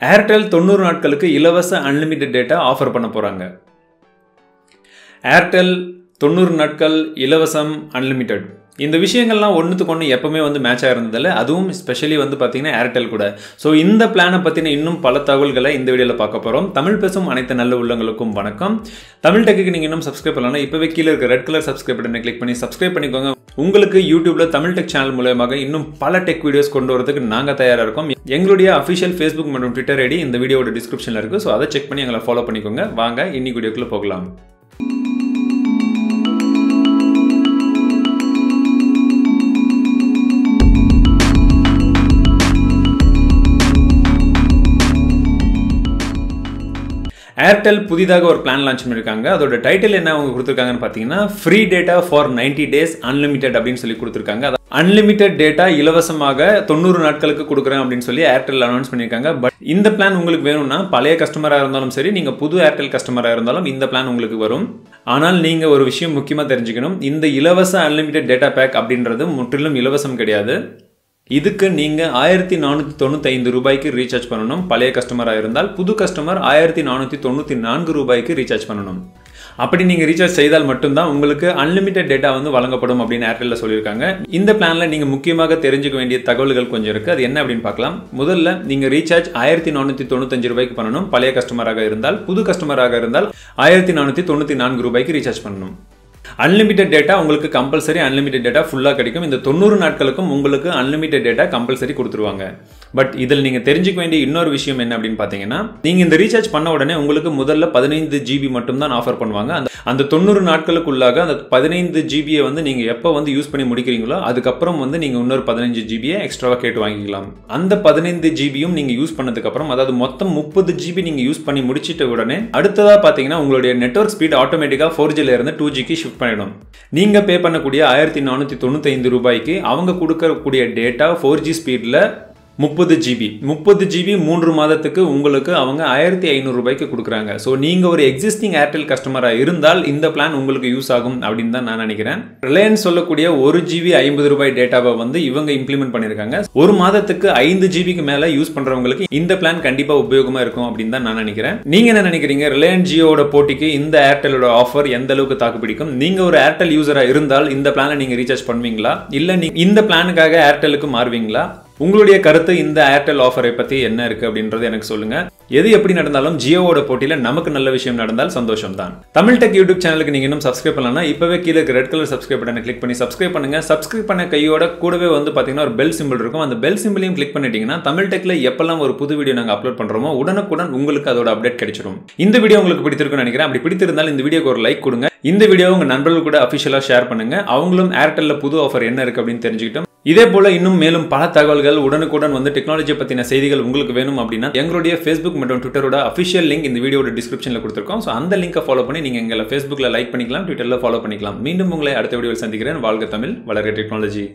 Airtel தொண்ணூறு நாட்களுக்கு இலவச அன்லிமிட்டெட் டேட்டா ஆஃபர் பண்ண போகிறாங்க ஏர்டெல் தொண்ணூறு நாட்கள் இலவசம் அன்லிமிட்டெட் இந்த விஷயங்கள்லாம் ஒன்றுத்துக்கு ஒன்று எப்போவுமே வந்து மேட்ச் ஆகிருந்ததில்ல அதுவும் ஸ்பெஷலி வந்து பார்த்தீங்கன்னா ஏர்டெல் கூட. ஸோ இந்த பிளானை பற்றின இன்னும் பல தகவல்களை இந்த வீடியோவில் பார்க்க போகிறோம் தமிழ் பேசும் அனைத்து நல்ல உள்ளங்களுக்கும் வணக்கம். தமிழ் டெக்கு நீங்கள் இன்னும் சப்ஸ்கிரைப் பண்ணலாம் இப்போவே கீழே இருக்க ரெட் கலர் சப்ஸ்கிரைப் பட்டனை கிளிக் பண்ணி சப்ஸ்கிரைப் பண்ணிக்கோங்க. உங்களுக்கு யூடியூப்ல தமிழ் டெக் சேனல் மூலயமாக இன்னும் பல டெக் வீடியோஸ் கொண்டு வரதுக்கு நாங்கள் தயாராக இருக்கோம். எங்களுடைய அஃபிஷியல் ஃபேஸ்புக் மற்றும் ட்விட்டர் ஐடி இந்த வீடியோட டிஸ்கிரிப்ஷனில் இருக்குது ஸோ அதை செக் பண்ணி எங்களை ஃபாலோ பண்ணிக்கோங்க. வாங்க இன்னைக்கு வீடியோக்குள்ளே போகலாம். ஏர்டெல் புதிதாக ஒரு பிளான் லான்ச் பண்ணியிருக்காங்க அதோட டைட்டில் என்ன அவங்க கொடுத்துருக்காங்கன்னு பார்த்தீங்கன்னா free data for ninety days unlimited அப்படின்னு சொல்லி கொடுத்துருக்காங்க. அன்லிமிட்டெட் டேட்டா இலவசமாக தொண்ணூறு நாட்களுக்கு கொடுக்குறேன் அப்படின்னு சொல்லி ஏர்டெல் அனௌன்ஸ் பண்ணியிருக்காங்க பட் இந்த பிளான் உங்களுக்கு வேணும்னா பழைய கஸ்டமராக இருந்தாலும் சரி நீங்கள் புது ஏர்டெல் கஸ்டமராக இருந்தாலும் இந்த பிளான் உங்களுக்கு வரும். ஆனால் நீங்கள் ஒரு விஷயம் முக்கியமாக தெரிஞ்சுக்கணும். இந்த இலவச அன்லிமிட்டெட் டேட்டா பேக் அப்படின்றது முற்றிலும் இலவசம் கிடையாது. இதுக்கு நீங்கள் ஆயிரத்தி நானூற்றி தொண்ணூத்தைந்து ரூபாய்க்கு ரீசார்ஜ் பண்ணணும். பழைய கஸ்டமராக இருந்தால் புது கஸ்டமர் ஆயிரத்தி நானூற்றி தொண்ணூற்றி நான்கு ரூபாய்க்கு ரீசார்ஜ் பண்ணணும். அப்படி நீங்கள் ரீசார்ஜ் செய்தால் மட்டும்தான் உங்களுக்கு அன்லிமிட்டெட் டேட்டா வந்து வழங்கப்படும் அப்படின்னு ஏர்டெல்ல சொல்லியிருக்காங்க. இந்த பிளானில் நீங்கள் முக்கியமாக தெரிஞ்சுக்க வேண்டிய தகவல்கள் கொஞ்சம் இருக்குது அது என்ன அப்படின்னு பார்க்கலாம். முதல்ல நீங்கள் ரீசார்ஜ் ஆயிரத்தி நானூற்றி தொண்ணூத்தஞ்சு ரூபாய்க்கு பண்ணணும். பழைய கஸ்டமராக இருந்தால் புது கஸ்டமராக இருந்தால் ஆயிரத்தி நானூற்றி தொண்ணூற்றி நான்கு ரூபாய்க்கு ரீசார்ஜ் பண்ணணும். அன்லிமிட்டெட் டேட்டா உங்களுக்கு கம்பல்சரி அன்லிமிட்டெட் டேட்டா ஃபுல்லாக கிடைக்கும். இந்த தொண்ணூறு நாட்களுக்கும் உங்களுக்கு அன்லிமிட்டெட் டேட்டா கம்பல்சரி கொடுத்துருவாங்க. பட் இதில் நீங்கள் தெரிஞ்சுக்க வேண்டிய இன்னொரு விஷயம் என்ன அப்படின்னு பார்த்தீங்கன்னா நீங்கள் இந்த ரீசார்ஜ் பண்ண உடனே உங்களுக்கு முதல்ல பதினைந்து ஜிபி மட்டும் தான் ஆஃபர் பண்ணுவாங்க. அந்த அந்த தொண்ணூறு நாட்களுக்குள்ளாக அந்த பதினைந்து ஜிபியை வந்து நீங்கள் எப்போ வந்து யூஸ் பண்ணி முடிக்கிறீங்களோ அதுக்கப்புறம் வந்து நீங்கள் இன்னொரு பதினஞ்சு ஜிபியை எக்ஸ்ட்ராவாக கேட்டு வாங்கிக்கலாம். அந்த பதினைந்து ஜிபியும் நீங்கள் யூஸ் பண்ணதுக்கப்புறம் அதாவது மொத்தம் முப்பது ஜிபி நீங்கள் யூஸ் பண்ணி முடிச்சிட்ட உடனே அடுத்ததாக பார்த்தீங்கன்னா உங்களுடைய நெட்ஒர்க் ஸ்பீட் ஆட்டோமேட்டிக்காக ஃபோர் ஜிலேருந்து டூ ஜிக்கு ஷிஃப்ட் பண்ணிடும். நீங்கள் பே பண்ணக்கூடிய ஆயிரத்தி நானூற்றி தொண்ணூத்தைந்து ரூபாய்க்கு அவங்க கொடுக்கக்கூடிய டேட்டா ஃபோர் ஜி ஸ்பீடில் முப்பது ஜிபி முப்பது ஜிபி மூன்று மாதத்துக்கு உங்களுக்கு அவங்க ஆயிரத்தி ஐநூறு ரூபாய்க்கு கொடுக்குறாங்க. ஸோ நீங்கள் ஒரு எக்ஸிஸ்டிங் ஏர்டெல் கஸ்டமராக இருந்தால் இந்த பிளான் உங்களுக்கு யூஸ் ஆகும் அப்படின்னு தான் நான் நினைக்கிறேன். ரிலையன்ஸ் சொல்லக்கூடிய ஒரு ஜிபி ஐம்பது ரூபாய் டேட்டாவை வந்து இவங்க இம்ப்ளிமெண்ட் பண்ணியிருக்காங்க ஒரு மாதத்துக்கு ஐந்து ஜிபிக்கு மேலே யூஸ் பண்ணுறவங்களுக்கு இந்த பிளான் கண்டிப்பாக உபயோகமாக இருக்கும் அப்படின்னு தான் நான் நினைக்கிறேன். நீங்கள் என்ன நினைக்கிறீங்க? ரிலையன்ஸ் ஜியோட போட்டிக்கு இந்த ஏர்டெலோட ஆஃபர் எந்த அளவுக்கு தாக்கு பிடிக்கும்? நீங்கள் ஒரு ஏர்டெல் யூசராக இருந்தால் இந்த பிளானை நீங்கள் ரீசார்ஜ் பண்ணுவீங்களா? இல்லை நீ இந்த பிளானுக்காக ஏர்டெலுக்கு மாறுவீங்களா? உங்களுடைய கருத்து இந்த ஏர்டெல் ஆஃபரை பற்றி என்ன இருக்குது அப்படின்றது எனக்கு சொல்லுங்க. எது எப்படி நடந்தாலும் ஜியோவோட போட்டியில் நமக்கு நல்ல விஷயம் நடந்தால் சந்தோஷம் தான் தமிழ் டெக் யூடியூப் சேனலுக்கு நீங்கள் இன்னும் சப்ஸ்கிரைப் பண்ணலாம் இப்போவே கீழே ரெட் கலர் சப்ஸ்கிரைப் பட்டனை கிளிக் பண்ணி சப்ஸ்கிரைப் பண்ணுங்க. சப்ஸ்கிரைப் பண்ண கையோட கூடவே வந்து பார்த்தீங்கன்னா ஒரு பெல் சிம்பிள் இருக்கும். அந்த பெல் சிம்பிளையும் கிளிக் பண்ணிட்டீங்கன்னா தமிழ் டெக்ல எப்பெல்லாம் ஒரு புது வீடியோ நாங்கள் அப்லோட் பண்ணுறோமோ உடனுக்குடன் உங்களுக்கு அதோட அப்டேட் கிடைச்சிடும் இந்த வீடியோ உங்களுக்கு பிடித்திருக்கும்னு நினைக்கிறேன். அப்படி பிடித்திருந்தால் இந்த வீடியோக்கு ஒரு லைக் கொடுங்க. இந்த வீடியோ உங்க நண்பர்கள் கூட அஃபிஷியலாக ஷேர் பண்ணுங்க. அவங்களும் ஏர்டெல்ல புது ஆஃபர் என்ன இருக்கு அப்படின்னு தெரிஞ்சுக்கிட்டோம் இதே போல இன்னும் மேலும் பல தகவல்கள் உடனுக்குடன் வந்து டெக்னாலஜி பற்றின செய்திகள் உங்களுக்கு வேணும் அப்படின்னா எங்களுடைய ஃபேஸ்புக் மற்றும் ட்விட்டரோட அஃபிஷியல் லிங்க் இந்த வீடியோட டிஸ்கிரிப்ஷனில் கொடுத்துருக்கோம். ஸோ அந்த லிங்கை ஃபாலோ பண்ணி நீங்கள் எங்களை ஃபேஸ்புக்கில் லைக் பண்ணிக்கலாம் ட்விட்டரில் ஃபாலோ பண்ணிக்கலாம். மீண்டும் உங்களை அடுத்த வீடியோவில் சந்திக்கிறேன். வாழ்க தமிழ் வளர்க டெக்னாலஜி